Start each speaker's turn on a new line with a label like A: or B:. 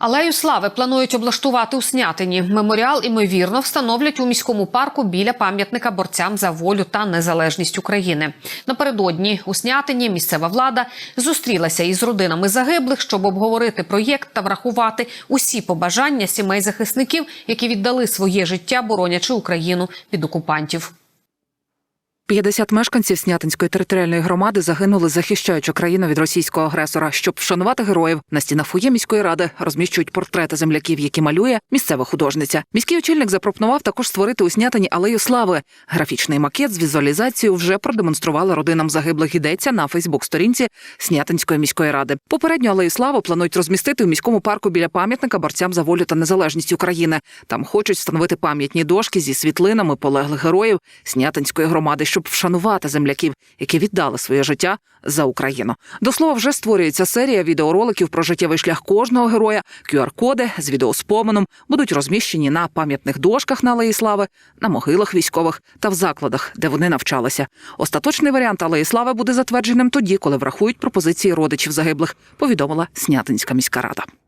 A: Алею слави планують облаштувати у Снятині. Меморіал імовірно встановлять у міському парку біля пам'ятника борцям за волю та незалежність України. Напередодні у Снятині місцева влада зустрілася із родинами загиблих, щоб обговорити проєкт та врахувати усі побажання сімей захисників, які віддали своє життя, боронячи Україну від окупантів.
B: 50 мешканців Снятинської територіальної громади загинули, захищаючи країну від російського агресора. Щоб вшанувати героїв, на стінах фоє міської ради розміщують портрети земляків, які малює місцева художниця. Міський очільник запропонував також створити у Снятині алею слави. Графічний макет з візуалізацією вже продемонстрували родинам загиблих. Йдеться на Фейсбук-сторінці Снятинської міської ради. Попередню алею слави планують розмістити у міському парку біля пам'ятника борцям за волю та незалежність України. Там хочуть встановити пам'ятні дошки зі світлинами полеглих героїв Снятинської громади, щоб вшанувати земляків, які віддали своє життя за Україну. До слова, вже створюється серія відеороликів про життєвий шлях кожного героя. QR-коди з відеоспоменом будуть розміщені на пам'ятних дошках на Алеї Слави, на могилах військових та в закладах, де вони навчалися. Остаточний варіант Алеї Слави буде затвердженим тоді, коли врахують пропозиції родичів загиблих. Повідомила Снятинська міська рада.